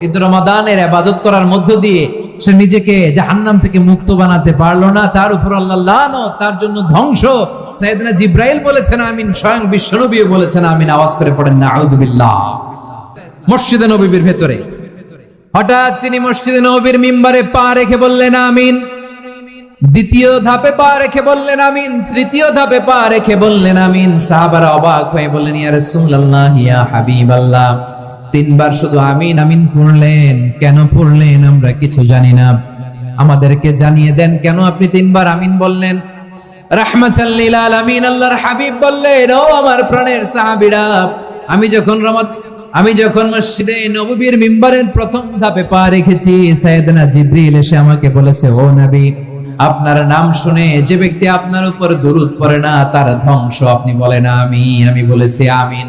কিন্তু রমাদানের আবাদত করার মধ্য দিয়ে সে নিজেকে জাহান্নাম থেকে মুক্ত বানাতে পারল না। তার উপর আল্লাহ তার জন্য ধ্বংস। সাইয়েদনা জিব্রাইল বলেছেন, আমিন। স্বয়ং বিশ্বনবীও বলেছেন, আমিন। আওয়াজ করে পড়েন না আউযুবিল্লাহ মসজিদে নবীর ভেতরে। হঠাৎ তিনি মসজিদে নবীর মিম্বারে পা রেখে বললেন, আমিন। দ্বিতীয় ধাপে পা রেখে বললেন, আমিন। তৃতীয় ধাপে পা রেখে বললেন, আমিন। সাহাবারা অবাক হয়ে বললেন ইয়া হাবিবাল্লাহ। তিনবার শুধু আমিন আমিন পড়লেন। কেন পড়লেন আমরা কিছু জানি না। আমাদেরকে জানিয়ে দেন, কেন আপনি তিনবার আমিন বললেন? আপনার নাম শুনে যে ব্যক্তি আপনার উপর দরুদ পড়ে না, তার ধ্বংস আপনি বলেন আমি আমি বলেছি আমিন।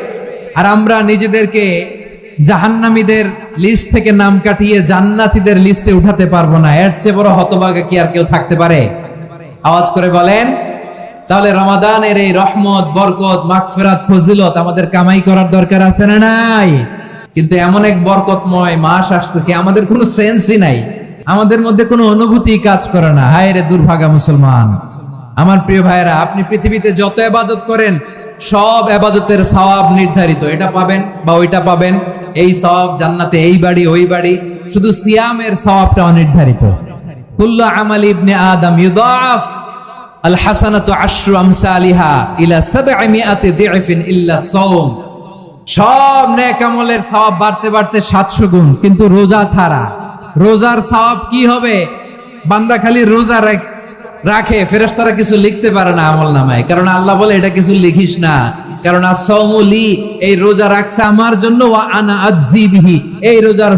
আর আমরা নিজেদেরকে জাহান্নামীদের লিস্ট থেকে নাম কাটিয়ে জান্নাতীদের লিস্টে উঠাতে পারব না। এর চেয়ে বড় হতভাগা কি আর কেউ থাকতে পারে? আওয়াজ করে বলেন, তাহলে রমাদানের এই রহমত, বরকত, মাগফিরাত, ফজিলত আমাদের কামাই করার দরকার আছে না নাই? কিন্তু এমন এক বরকতময় মাস আসতেছে, আমাদের কোনো সেন্সই নাই। আমাদের মধ্যে কোনো অনুভূতি কাজ করে না। হায় রে দুর্ভাগা মুসলমান। আমার প্রিয় ভাইরা আপনি পৃথিবীতে যত আবাদত করেন সব আবাদতের সওয়াব নির্ধারিত। এটা পাবেন বা ওইটা পাবেন। এই সওয়াব জান্নাতে এই বাড়ি, ওই বাড়ি। শুধু সিয়ামের সওয়াবটা অনির্ধারিত আল হাসানাতু সব বাড়তে বাড়তে 700 গুণ। কিন্তু রোজা ছাড়া। রোজার সওয়াব কি হবে? বান্দা খালি রোজা রাখ- রাখে, ফেরেশতারা কিছু লিখতে পারে না আমল নামায়। কারণ আল্লাহ বলে, এটা কিছু লিখিস না। কারণ আসৌমুলি এই রোজা রাখছে আমার জন্য আনা এই রোজার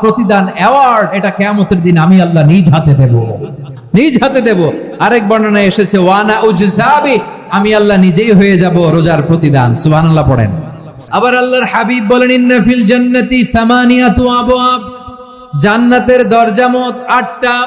প্রতিদান অ্যাওয়ার্ড এটা কিয়ামতের দিন আমি আল্লাহ নিজ হাতে দেব। নিজ হাতে দেব। আরেক বর্ণনায় এসেছে ওয়ানা উজজাবি আমি আল্লাহ নিজেই হয়ে যাব রোজার প্রতিদান। সুবহানাল্লাহ পড়েন। আবার আল্লাহর হাবিব বলেন, ইন্না ফিল জান্নাতি সামানিয়াতু আবওয়াব। জান্নাতের দরজা আটটা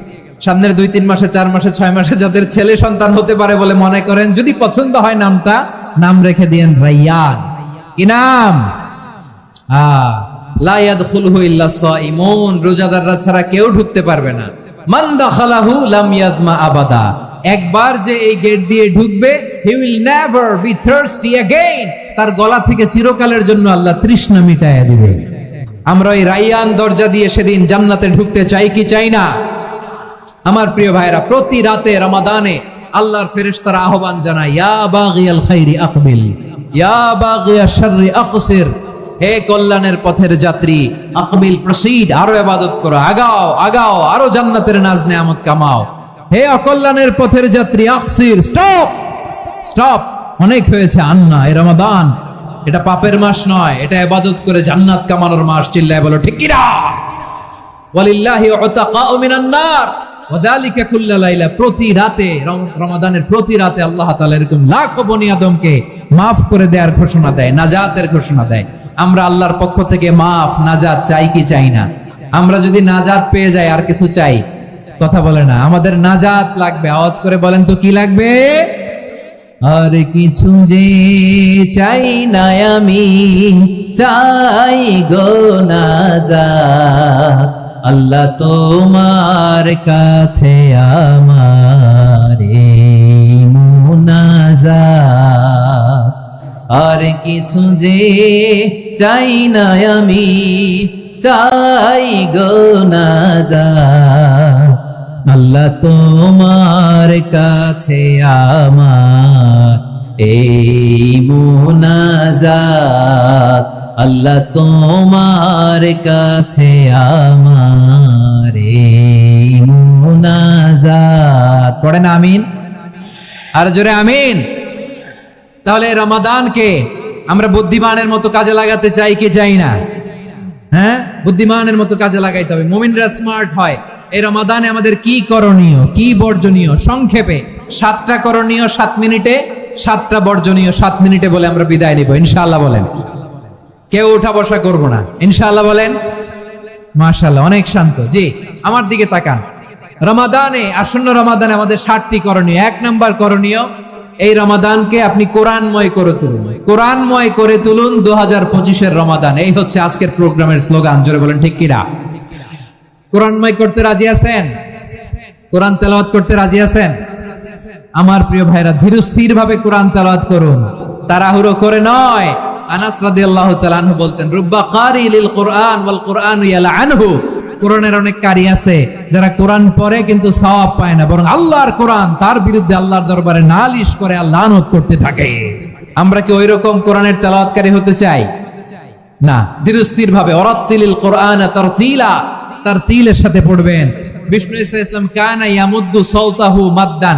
সামনের দুই তিন মাসে চার মাসে ছয় মাসে যাদের ছেলে সন্তান হতে পারে বলে মনে করেন যদি পছন্দ হয় নামটা নাম রেখে দিয়েন রাইয়ান কি নাম আহ, লা ইয়াদখুলহু ইল্লা সাইমুন রোজাদাররা ছাড়া কেউ ঢুকতে পারবে না মান দাখালাহু লাম ইয়াজমা আবাদা একবার যে এই গেট দিয়ে ঢুকবে he will never be thirsty again তার গলা থেকে চিরকালের জন্য আল্লাহ তৃষ্ণা মিটায়া দিবে আমরা ওই রাইয়ান দরজা দিয়ে সেদিন জান্নাতে ঢুকতে চাই কি চাই না আমার প্রিয় ভাইরা, প্রতি রাতে রমাদানে আল্লাহর ফেরেশতারা আহ্বান জানায় হে কল্যাণের পথের যাত্রী আকবিল প্রসিড, আরও ইবাদত করো, আগাও আগাও, আরও জান্নাতের নাজ নেয়ামত কামাও। হে অকল্যাণের পথের যাত্রী, আকসির, স্টপ স্টপ, অনেক হয়েছে আন্না, এ রমাদান, এটা পাপের মাস নয়, এটা ইবাদত করে জান্নাত কামানোর মাস। চিল্লায় বলো, ঠিক কিনা ওয়ালিল্লাহি ওয়াদালিকা কুল্লা লাইলা প্রতি রাতে, রম- রমাদানের প্রতি রাতে আল্লাহ তাআলা এরকম লাখো বনি আদমকে মাফ করে দেওয়ার ঘোষণা দেয়, নাজাতের ঘোষণা দেয়। আমরা আল্লাহর পক্ষ থেকে মাফ, নাজাত চাই কি চাই না? আমরা যদি নাজাত পেয়ে যাই, আর কিছু চাই? কথা বলে না, আমাদের নাজাত লাগবে। আওয়াজ করে বলেন তো কি লাগবে? আর কিছু যে চাই না আমি, চাই গো নাজাত। আল্লাহ তোমার কাছে আমার আর কিছু যে চাই না আমি, চাই গো না যা আল্লাহ তোমার কাছে আমার এই মুনাজাত। আল্লাহ তোমার কাছে আমার মুনাজাত। পড়েন আমিন? আর জোরে আমিন? তাহলে রমাদানকে আমরা বুদ্ধিমানের মতো কাজে লাগাতে চাই কি চাই না? হ্যাঁ? বুদ্ধিমানের মতো কাজে লাগাইতে হবে। মুমিনরা স্মার্ট হয়। এই রমাদানে আমাদের কি করণীয়? কি বর্জনীয়? সংক্ষেপে, সাতটা করণীয় সাত মিনিটে, সাতটা বর্জনীয় সাত মিনিটে বলে আমরা বিদায় নিব। ইনশাআল্লাহ বলেন। কেউ উঠা বসা করব না। ইনশাআল্লাহ বলেন? মাশাআল্লাহ, অনেক শান্ত। জি, আমার দিকে তাকান। রমাদানে, আসন্ন রমাদানে আমাদের ষাটটি করণীয়। এক নাম্বার করণীয়, এই রমাদানকে আপনি কোরআনময় করে তুলুন। কোরআনময় করে তুলুন দু হাজার পঁচিশের রমাদান। এই হচ্ছে আজকের প্রোগ্রামের স্লোগান, জোরে বলেন, ঠিক কিরা কোরআনময় করতে রাজি আছেন? কোরআন তেলাওয়াত করতে রাজি আছেন? আমার প্রিয় ভাইরা ধীরস্থির ভাবে কোরআন তেলাওয়াত করুন। তাড়াহুড়ো করে নয় আনাস রাদিয়াল্লাহু তাআলা আনহু বলতেন, রুব্বা কারি লিল কোরআন ওয়াল কোরআন ইয়ালআনহু কোরআনের অনেক কারি আছে, যারা কোরআন পড়ে কিন্তু সওয়াব পায় না, বরং আল্লাহর কোরআন তার বিরুদ্ধে আল্লাহর দরবারে নালিশ করে আর লানত করতে থাকে। আমরা কি ওইরকম কোরআনের তেলাওয়াতকারী হতে চাই? না ধীরস্থির ভাবে অরাত্তিলিল কোরআন তারতিলা তার তিলের সাথে পড়বেন। বিষ্ণু ইসা ইসলাম কানা ইয়ামুদ্দু সাউতাহু মাদ্দান।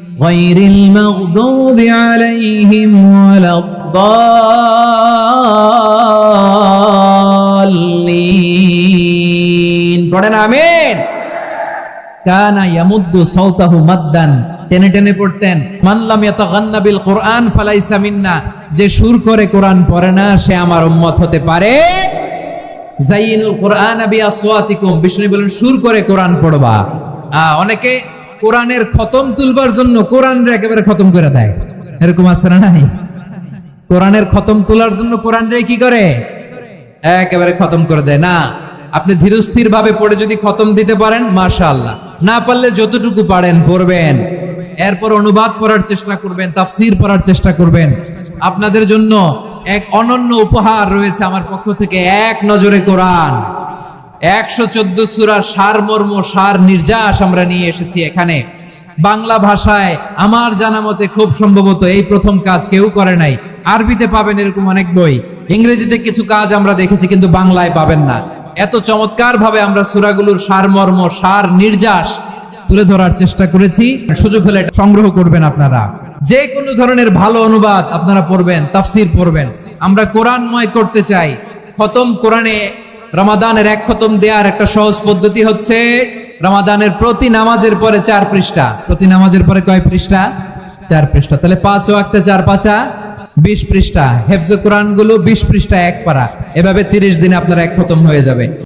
غير المغضوب عليهم ولا الضالين পড়েন আমিন কানা ইয়ামুদ্দু সাউতাহু মাদ্দান টেনে টেনে পড়তেন মানলাম ইয়াতাগান্না বিল কোরআন ফালাইসা মিন্না যে সুর করে কোরআন পড়ে না সে আমার উম্মত হতে পারে জাইনুল কোরআন বি আসওয়াতিকুম বিষ্ণু বলেন সুর করে কোরআন পড়বা আহ, অনেকে কোরআনের খতম তুলবার জন্য কোরআন একেবারে খতম করে দেয়। এরকম আছে না নাই? কোরআনের খতম তোলার জন্য কোরআন রে কি করে? একেবারে খতম করে দেয়। না, আপনি ধীরস্থির ভাবে পড়ে যদি খতম দিতে পারেন, মাশাআল্লাহ। না পারলে যতটুকু পারেন, পড়বেন। এরপর অনুবাদ পড়ার চেষ্টা করবেন, তাফসির পড়ার চেষ্টা করবেন। আপনাদের জন্য এক অনন্য উপহার রয়েছে আমার পক্ষ থেকে, এক নজরে কোরআন। একশো চোদ্দ সুরার সার মর্ম, সার নির্যাস আমরা নিয়ে এসেছি এখানে। বাংলা ভাষায় আমার জানা মতে খুব সম্ভবত এই প্রথম কাজ কেউ করে নাই। আরবিতে পাবেন এরকম অনেক বই। ইংরেজিতে কিছু কাজ আমরা দেখেছি কিন্তু বাংলায় পাবেন না। এত চমৎকার ভাবে আমরা সুরাগুলোর সার মর্ম, সার নির্যাস তুলে ধরার চেষ্টা করেছি। সুযোগ হলে এটা সংগ্রহ করবেন আপনারা। যে কোনো ধরনের ভালো অনুবাদ আপনারা পড়বেন, তাফসির পড়বেন। আমরা কোরআনময় করতে চাই। খতম কোরআনে রমাদানের এক খতম দেওয়ার একটা সহজ পদ্ধতি হচ্ছে রমাদানের প্রতি নামাজের পরে চার পৃষ্ঠা। প্রতি নামাজের পরে কয় পৃষ্ঠা? চার পৃষ্ঠা। তাহলে পাঁচ ও একটা চার পাঁচা, বিশ পৃষ্ঠা। হেফজ কোরআনগুলো বিশ পৃষ্ঠা এক পারা এভাবে তিরিশ দিনে আপনার এক খতম হয়ে যাবে।